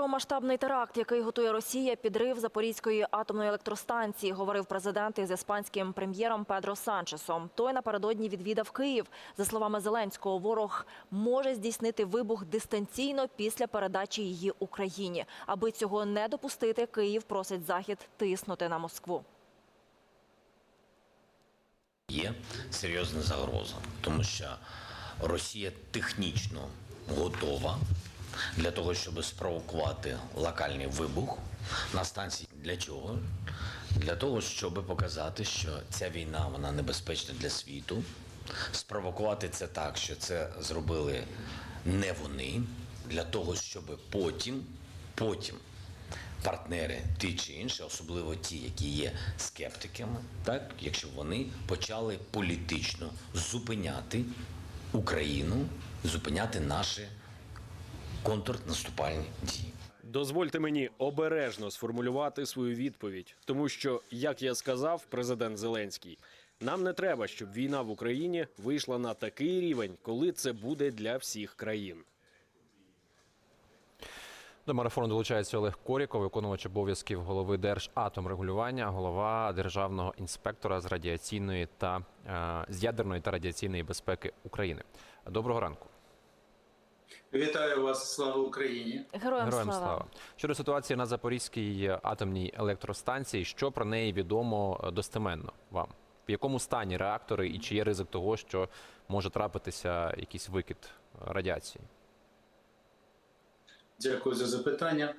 про масштабний теракт, який готує Росія, підрив Запорізької атомної електростанції, говорив президент із іспанським прем'єром Педро Санчесом. Той напередодні відвідав Київ. За словами Зеленського, ворог може здійснити вибух дистанційно після передачі її Україні. Аби цього не допустити, Київ просить Захід тиснути на Москву. Є серйозна загроза, тому що Росія технічно готова для того, щоб спровокувати локальний вибух на станції. Для чого? Для того, щоб показати, що ця війна вона небезпечна для світу. Спровокувати це так, що це зробили не вони, для того, щоб потім, потім партнери, ті чи інші, особливо ті, які є скептиками, так якщо вони почали політично зупиняти Україну, зупиняти наші контрнаступальні дії. Дозвольте мені обережно сформулювати свою відповідь, тому що, як я сказав, президент Зеленський, нам не треба, щоб війна в Україні вийшла на такий рівень, коли це буде для всіх країн. До марафону долучається Олег Коріков, виконувач обов'язків голови Держатомрегулювання, голова державного інспектора з радіаційної та е, з ядерної та радіаційної безпеки України. Доброго ранку. Вітаю вас, слава Україні. Героям, Героям слава. слава. Щодо ситуації на Запорізькій атомній електростанції, що про неї відомо достеменно вам? В якому стані реактори і чи є ризик того, що може трапитися якийсь викид радіації? Дякую за запитання.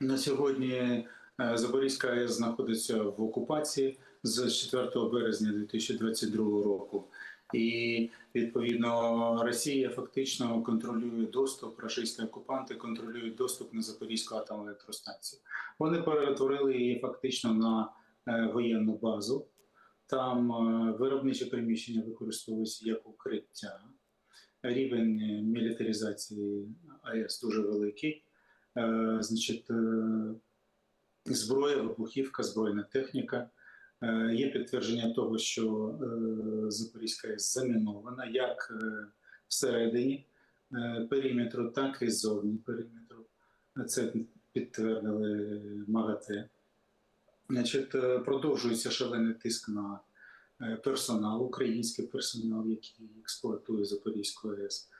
На сьогодні е, Запорізька АЕС знаходиться в окупації з 4 березня 2022 року. І відповідно Росія фактично контролює доступ, російські окупанти контролюють доступ на Запорізьку атомну електростанцію. Вони перетворили її фактично на е, воєнну базу. Там е, виробниче приміщення використовується як укриття. Рівень е, мілітаризації АЕС дуже великий. Значить, зброя, вибухівка, збройна техніка. Е, Є підтвердження того, що е, Запорізька АЕС замінована як е, всередині периметру, так і ззовні периметру. Це підтвердили МАГАТЕ. Значить, продовжується шалений тиск на персонал, український персонал, який експлуатує Запорізьку АЕС.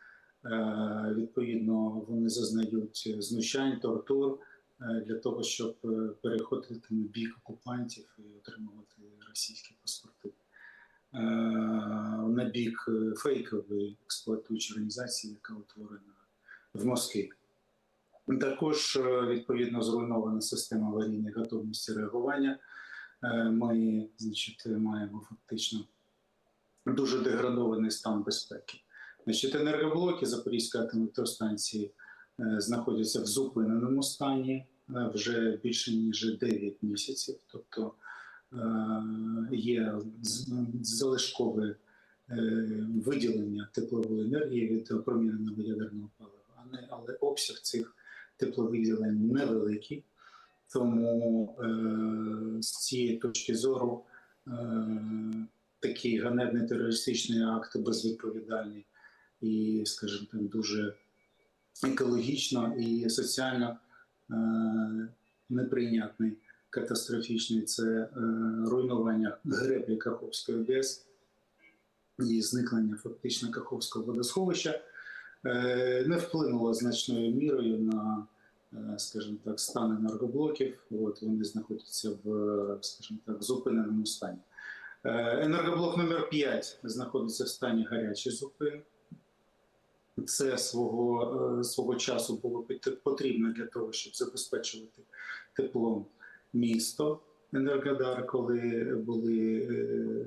Відповідно, вони зазнають знущань, тортур для того, щоб е, переходити на бік окупантів і отримувати російські паспорти. Е, На бік е, фейкової експлуатуючої організації, яка утворена в Москві. Також е, відповідно зруйнована система аварійної готовності реагування. Е, Ми, значить, маємо фактично дуже деградований стан безпеки. Значить, енергоблоки Запорізької атомної електростанції е, знаходяться в зупиненому стані е, вже більше ніж 9 місяців. Тобто е, є залишкове е, виділення теплової енергії від опроміненого ядерного палива, але обсяг цих тепловиділень невеликий. Тому е, з цієї точки зору е, такий ганебний терористичний акт безвідповідальний і, скажімо так, дуже екологічно і соціально е, неприйнятний, катастрофічний це е, руйнування греблі Каховської ГЕС і зникнення фактично Каховського водосховища е, не вплинуло значною мірою на, е, скажімо так, стан енергоблоків. От вони знаходяться в, скажімо так, зупиненому стані. Е, Енергоблок номер 5 знаходиться в стані гарячої зупини. Це свого, е, свого часу було потрібно для того, щоб забезпечувати теплом місто Енергодар, коли були е,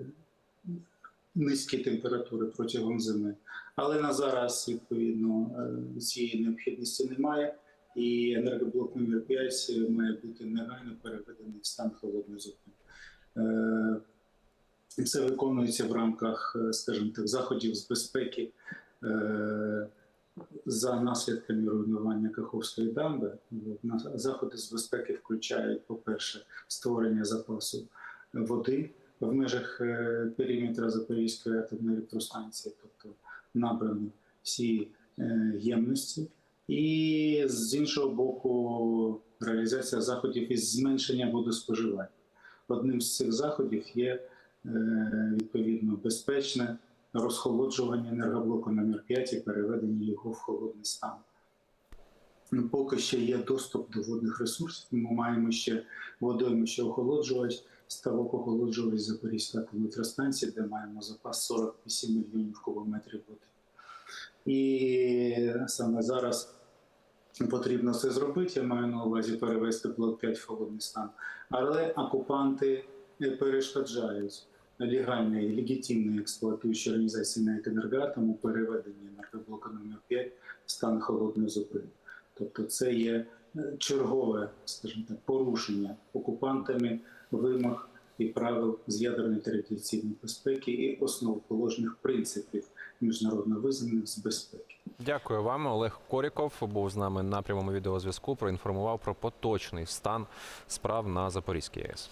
низькі температури протягом зими. Але на зараз, відповідно, е, цієї необхідності немає, і енергоблок номер 5 має бути негайно переведений в стан холодної. Е, Це виконується в рамках, скажімо так, заходів з безпеки за наслідками руйнування Каховської дамби. Заходи з безпеки включають, по-перше, створення запасу води в межах е, периметра Запорізької атомної електростанції, тобто набрані всі е, ємності і з іншого боку, реалізація заходів із зменшення водоспоживання. Одним з цих заходів є е, відповідно безпечне розхолоджування енергоблоку номер 5 і переведення його в холодний стан. Ну, Поки ще є доступ до водних ресурсів. Ми маємо ще водоймище охолоджувач, ставок охолоджувач Запорізької атомної електростанції, де маємо запас 48 мільйонів кубометрів води. І саме зараз потрібно це зробити. Я маю на увазі перевести блок 5 в холодний стан. Але окупанти е, перешкоджають легальної, легітимної експлуатуючої організації на енергоатому переведення енергоблоку номер 5 в стан холодної зупини. Тобто це є е, чергове, скажімо так, порушення окупантами вимог і правил з ядерної та безпеки і основоположних принципів міжнародно визнаних з безпеки. Дякую вам. Олег Коріков був з нами на прямому відеозв'язку. Проінформував про поточний стан справ на Запорізькій АЕС.